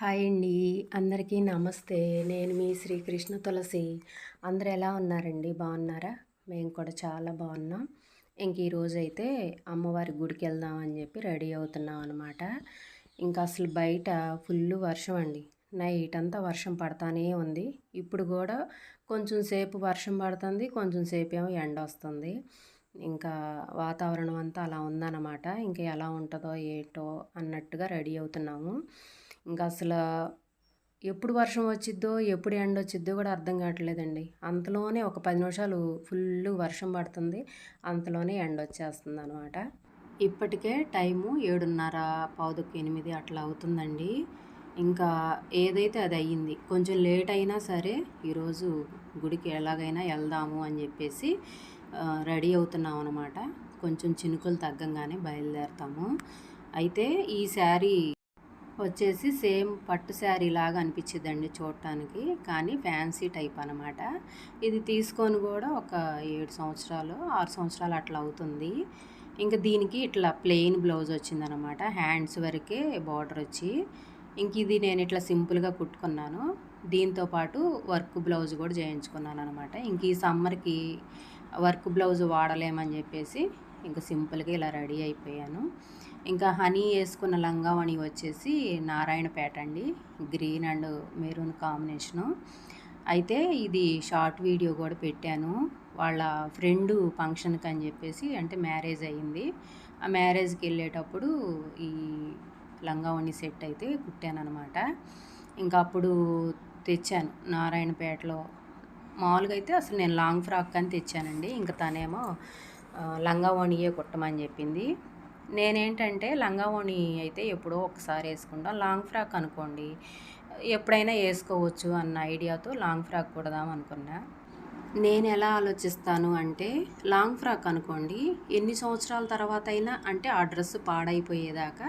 Hi అండి. అందరికీ నమస్తే. నేను మీ శ్రీకృష్ణ తులసి. అందరు ఎలా ఉన్నారండి? బాగున్నారా? మేము కూడా చాలా బాగున్నాం. ఇంక ఈరోజు అయితే అమ్మవారి గుడికి వెళ్దామని చెప్పి రెడీ అవుతున్నాం అనమాట ఇంకా అసలు బయట ఫుల్ వర్షం అండి. నైట్ అంతా వర్షం పడతానే ఉంది. ఇప్పుడు కూడా కొంచెం సేపు వర్షం పడుతుంది కొంచెం సేపు ఏమో ఎండ వస్తుంది. ఇంకా వాతావరణం అంతా అలా ఉందన్నమాట. ఇంకా ఎలా ఉంటుందో ఏంటో అన్నట్టుగా రెడీ అవుతున్నాము. ఇంకా అసలు ఎప్పుడు వర్షం వచ్చిద్దో ఎప్పుడు ఎండ వచ్చిద్దో కూడా అర్థం కావట్లేదండి. అంతలోనే ఒక పది నిమిషాలు ఫుల్ వర్షం పడుతుంది. అంతలోనే ఎండ వచ్చేస్తుంది అనమాట ఇప్పటికే టైము ఏడున్నర పావుదొక్క ఎనిమిది అట్లా అవుతుందండి. ఇంకా ఏదైతే అది అయ్యింది కొంచెం లేట్ అయినా సరే ఈరోజు గుడికి ఎలాగైనా వెళ్దాము అని చెప్పేసి రెడీ అవుతున్నాం అనమాట కొంచెం చినుకులు తగ్గంగానే బయలుదేరుతాము. అయితే ఈ శారీ వచ్చేసి సేమ్ పట్టు శారీ లాగా అనిపించిద్దండి చూడటానికి కానీ ఫ్యాన్సీ టైప్ అనమాట ఇది తీసుకొని కూడా ఒక ఏడు సంవత్సరాలు ఆరు సంవత్సరాలు అట్లా అవుతుంది. ఇంకా దీనికి ఇట్లా ప్లెయిన్ బ్లౌజ్ వచ్చిందనమాట హ్యాండ్స్ వరకే బార్డర్ వచ్చి ఇంక ఇది నేను ఇట్లా సింపుల్గా కుట్టుకున్నాను. దీంతో పాటు వర్క్ బ్లౌజ్ కూడా చేయించుకున్నాను అనమాట ఇంక ఈ సమ్మర్కి వర్క్ బ్లౌజ్ వాడలేమని చెప్పేసి ఇంకా సింపుల్గా ఇలా రెడీ అయిపోయాను. ఇంకా హనీ వేసుకున్న లంగావణి వచ్చేసి నారాయణపేట అండి. Green and maroon combination. అయితే ఇది షార్ట్ వీడియో కూడా పెట్టాను. వాళ్ళ ఫ్రెండ్ ఫంక్షన్కి అని చెప్పేసి అంటే మ్యారేజ్ అయ్యింది. ఆ మ్యారేజ్కి వెళ్ళేటప్పుడు ఈ లంగావణి సెట్ అయితే కుట్టాను అనమాట ఇంకా అప్పుడు తెచ్చాను నారాయణపేటలో. మామూలుగా అయితే అసలు నేను లాంగ్ ఫ్రాక్ అని తెచ్చానండి. ఇంకా తనేమో లంగావోణియే కుట్టమని చెప్పింది. నేనేంటంటే లంగావోణి అయితే ఎప్పుడో ఒకసారి వేసుకుంటాం. లాంగ్ ఫ్రాక్ అనుకోండి. ఎప్పుడైనా వేసుకోవచ్చు అన్న ఐడియాతో లాంగ్ ఫ్రాక్ కుడదాం అనుకున్నా. నేను ఎలా ఆలోచిస్తాను అంటే లాంగ్ ఫ్రాక్ అనుకోండి ఎన్ని సంవత్సరాల తర్వాత అయినా అంటే ఆ డ్రెస్ పాడైపోయేదాకా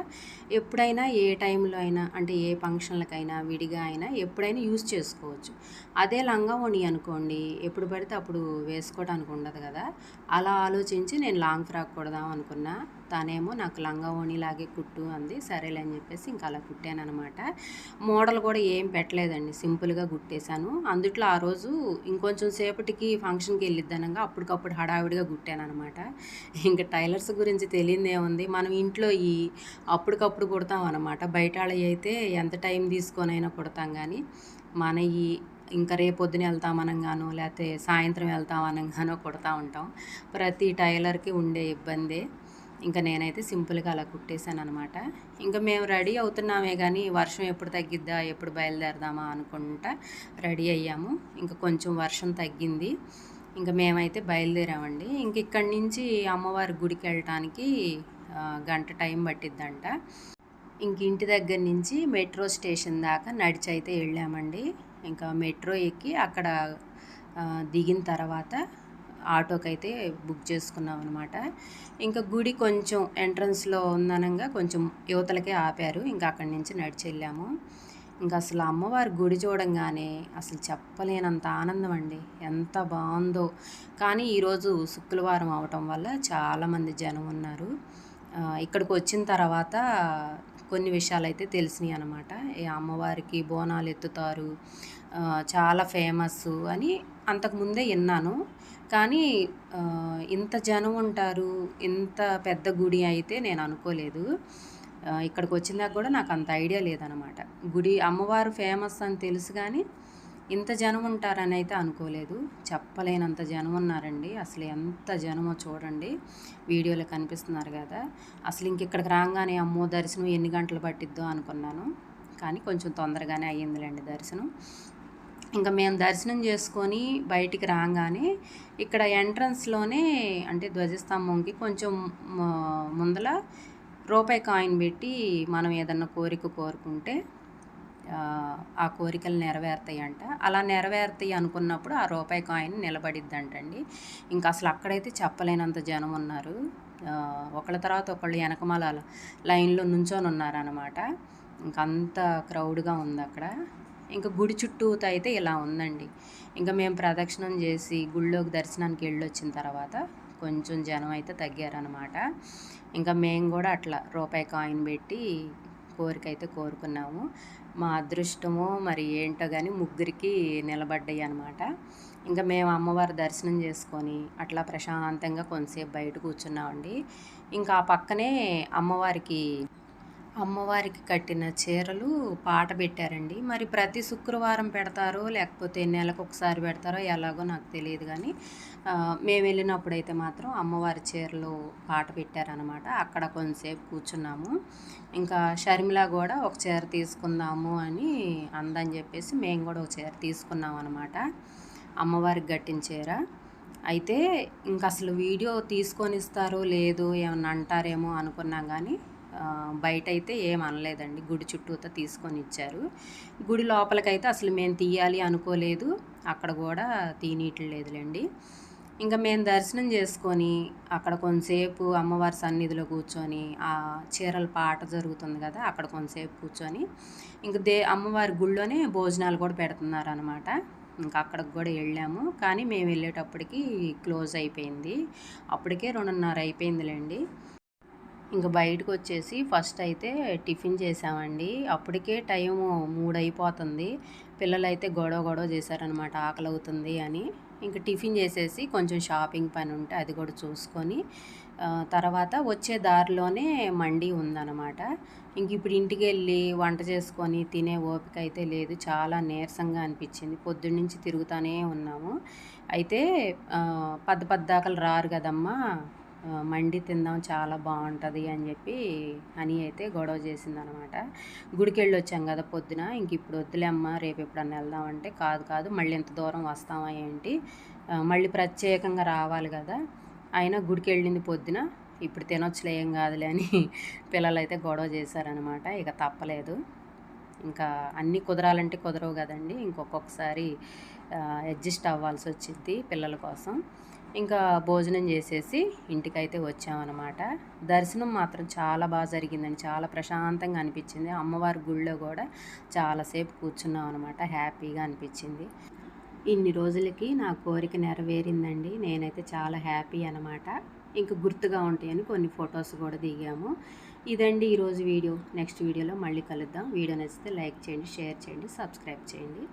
ఎప్పుడైనా ఏ టైంలో అయినా అంటే ఏ ఫంక్షన్లకైనా విడిగా అయినా ఎప్పుడైనా యూస్ చేసుకోవచ్చు. అదే లంగావోణి అనుకోండి ఎప్పుడు పడితే అప్పుడు వేసుకోవడానికి ఉండదు కదా. అలా ఆలోచించి నేను లాంగ్ ఫ్రాక్ కుడదాం అనుకున్నా తనేమో నాకు లంగావోణి లాగే కుట్టు అంది సరేలే అని చెప్పేసి ఇంకా అలా కుట్టాను అనమాట మోడల్ కూడా ఏం పెట్టలేదండి సింపుల్గా కుట్టేశాను. అందుట్లో ఆ రోజు ఇంకొంచెం సేపటి పెళ్ళికి ఫంక్షన్కి వెళ్ళిద్దనగా అప్పటికప్పుడు హడావిడిగా కుట్టాను అనమాట ఇంకా టైలర్స్ గురించి తెలియదే ఉంది. మనం ఇంట్లో ఈ అప్పటికప్పుడు కుడతాం అనమాట బయట అయితే ఎంత టైం తీసుకొని అయినా కుడతాం కానీ మన ఈ ఇంకా రేపు వెళ్తాం అనగానో లేకపోతే సాయంత్రం వెళ్తాం కుడతా ఉంటాం. ప్రతి టైలర్కి ఉండే ఇబ్బందే. ఇంకా నేనైతే సింపుల్గా అలా కుట్టేశాను అనమాట ఇంకా మేము రెడీ అవుతున్నామే కానీ వర్షం ఎప్పుడు తగ్గిద్దా ఎప్పుడు బయలుదేరదామా అనుకుంటా రెడీ అయ్యాము. ఇంకా కొంచెం వర్షం తగ్గింది. ఇంకా మేమైతే బయలుదేరామండి. ఇంక ఇక్కడి నుంచి అమ్మవారి గుడికి వెళ్ళటానికి గంట టైం పట్టిద్దంట. ఇంక ఇంటి దగ్గర నుంచి మెట్రో స్టేషన్ దాకా నడిచి అయితే వెళ్ళామండి. ఇంకా మెట్రో ఎక్కి అక్కడ దిగిన తర్వాత ఆటోకి అయితే బుక్ చేసుకున్నాం అనమాట ఇంకా గుడి కొంచెం ఎంట్రన్స్లో ఉందనంగా కొంచెం యువతలకే ఆపారు. ఇంకా అక్కడి నుంచి నడిచి వెళ్ళాము. ఇంకా అసలు అమ్మవారి గుడి చూడంగానే అసలు చెప్పలేనంత ఆనందం అండి. ఎంత బాగుందో. కానీ ఈరోజు శుక్రవారం అవటం వల్ల చాలామంది జనం ఉన్నారు. ఇక్కడికి వచ్చిన తర్వాత కొన్ని విషయాలు అయితే తెలిసినాయి అనమాట. ఈ అమ్మవారికి బోనాలు ఎత్తుతారు చాలా ఫేమస్ అని అంతకుముందే విన్నాను. కానీ ఇంత జనం ఉంటారు ఇంత పెద్ద గుడి అయితే నేను అనుకోలేదు. ఇక్కడికి వచ్చినాక కూడా నాకు అంత ఐడియా లేదనమాట. గుడి అమ్మవారు ఫేమస్ అని తెలుసు కానీ ఇంత జనం ఉంటారని అయితే అనుకోలేదు. చెప్పలేనంత జనం ఉన్నారండి. అసలు ఎంత జనమో చూడండి. వీడియోలో కనిపిస్తున్నారు కదా. అసలు ఇంక ఇక్కడికి రాగానే అమ్మో దర్శనం ఎన్ని గంటలు పట్టిద్దో అనుకున్నాను. కానీ కొంచెం తొందరగానే అయ్యిందిలేండి దర్శనం. ఇంకా మేము దర్శనం చేసుకొని బయటికి రాగానే ఇక్కడ ఎంట్రన్స్లోనే అంటే ధ్వజస్తంభంకి కొంచెం ముందల రూపాయి కాయిన్ పెట్టి మనం ఏదన్నా కోరిక కోరుకుంటే ఆ కోరికలు నెరవేరుతాయి అంట అలా నెరవేరుతాయి అనుకున్నప్పుడు ఆ రూపాయి కాయిన్ నిలబడిద్దంటండి. ఇంకా అసలు అక్కడైతే చెప్పలేనంత జనం ఉన్నారు. ఒకళ్ళ తర్వాత ఒకళ్ళు వెనకమాల లైన్లో నుంచొని ఉన్నారనమాట ఇంక అంత క్రౌడ్గా ఉంది అక్కడ. ఇంకా గుడి చుట్టూతో అయితే ఇలా ఉందండి. ఇంకా మేము ప్రదక్షిణం చేసి గుళ్ళోకి దర్శనానికి వెళ్ళి వచ్చిన తర్వాత కొంచెం జనం అయితే తగ్గారనమాట ఇంకా మేము కూడా అట్లా రూపాయి కాయిన్ పెట్టి కోరిక అయితే కోరుకున్నాము. మా అదృష్టము మరి ఏంటో కానీ ముగ్గురికి నిలబడ్డాయి అనమాట ఇంకా మేము అమ్మవారి దర్శనం చేసుకొని అట్లా ప్రశాంతంగా కొంతసేపు బయట కూర్చున్నామండి. ఇంకా ఆ పక్కనే అమ్మవారికి అమ్మవారికి కట్టిన చీరలు పాట పెట్టారండి. మరి ప్రతి శుక్రవారం పెడతారో లేకపోతే నెలకు ఒకసారి పెడతారో ఎలాగో నాకు తెలియదు కానీ మేము వెళ్ళినప్పుడు అయితే మాత్రం అమ్మవారి చీరలు పాట పెట్టారనమాట అక్కడ కొంతసేపు కూర్చున్నాము. ఇంకా షర్మిల కూడా ఒక చీర తీసుకుందాము అని అందని చెప్పేసి మేము కూడా ఒక చీర తీసుకున్నాం అనమాట అమ్మవారికి కట్టిన చీర. అయితే ఇంక అసలు వీడియో తీసుకొని ఇస్తారో లేదో ఏమన్నా అంటారేమో అనుకున్నాం కానీ బయట అయితే ఏం అనలేదండి. గుడి చుట్టూతో తీసుకొని ఇచ్చారు. గుడి లోపలికైతే అసలు మేము తీయాలి అనుకోలేదు. అక్కడ కూడా తీనీయట్లేదులేండి ఇంకా మేము దర్శనం చేసుకొని అక్కడ కొంతసేపు అమ్మవారి సన్నిధిలో కూర్చొని ఆ చీరల పాట జరుగుతుంది కదా అక్కడ కొంతసేపు కూర్చొని ఇంకా దే అమ్మవారి గుళ్ళోనే భోజనాలు కూడా పెడుతున్నారు అనమాట ఇంకా అక్కడికి కూడా వెళ్ళాము. కానీ మేము వెళ్ళేటప్పటికి క్లోజ్ అయిపోయింది. అప్పటికే రెండున్నర అయిపోయిందిలేండి. ఇంకా బయటకు వచ్చేసి ఫస్ట్ అయితే టిఫిన్ చేసామండి. అప్పటికే టైము మూడు అయిపోతుంది పిల్లలు అయితే గొడవ గొడవ చేశారనమాట ఆకలి అవుతుంది అని. ఇంకా టిఫిన్ చేసేసి కొంచెం షాపింగ్ పని ఉంటే అది కూడా చూసుకొని తర్వాత వచ్చే దారిలోనే మండి ఉందన్నమాట. ఇంక ఇప్పుడు ఇంటికి వెళ్ళి వంట చేసుకొని తినే ఓపిక అయితే లేదు. చాలా నీరసంగా అనిపించింది. పొద్దున్నుంచి తిరుగుతూనే ఉన్నాము. అయితే పద్ద పద్దాకలు రారు కదమ్మా. మండి తిందాం చాలా బాగుంటుంది అని చెప్పి అని అయితే గొడవ చేసిందనమాట. గుడికి వెళ్ళి వచ్చాం కదా పొద్దున ఇంక ఇప్పుడు వద్దులే అమ్మ రేపు ఎప్పుడన్నా వెళ్దాం అంటే కాదు కాదు మళ్ళీ ఇంత దూరం వస్తామా ఏంటి? మళ్ళీ ప్రత్యేకంగా రావాలి కదా. అయినా గుడికి వెళ్ళింది పొద్దున ఇప్పుడు తినొచ్చులే ఏం కాదులే అని పిల్లలు అయితే గొడవ చేశారనమాట. ఇక తప్పలేదు. ఇంకా అన్నీ కుదరాలంటే కుదరవు కదండి ఇంకొకసారి అడ్జస్ట్ అవ్వాల్సి వచ్చింది పిల్లల కోసం. ఇంకా భోజనం చేసేసి ఇంటికైతే వచ్చామన్నమాట. దర్శనం మాత్రం చాలా బాగా జరిగిందండి. చాలా ప్రశాంతంగా అనిపించింది. అమ్మవారి గుళ్ళో కూడా చాలాసేపు కూర్చున్నాం అనమాట హ్యాపీగా అనిపించింది. ఇన్ని రోజులకి నా కోరిక నెరవేరిందండి. నేనైతే చాలా హ్యాపీ అనమాట ఇంకా గుర్తుగా ఉంటాయని కొన్ని ఫొటోస్ కూడా దిగాము. ఇదండి ఈరోజు వీడియో. నెక్స్ట్ వీడియోలో మళ్ళీ కలుద్దాం. వీడియో నచ్చితే లైక్ చేయండి షేర్ చేయండి సబ్స్క్రైబ్ చేయండి.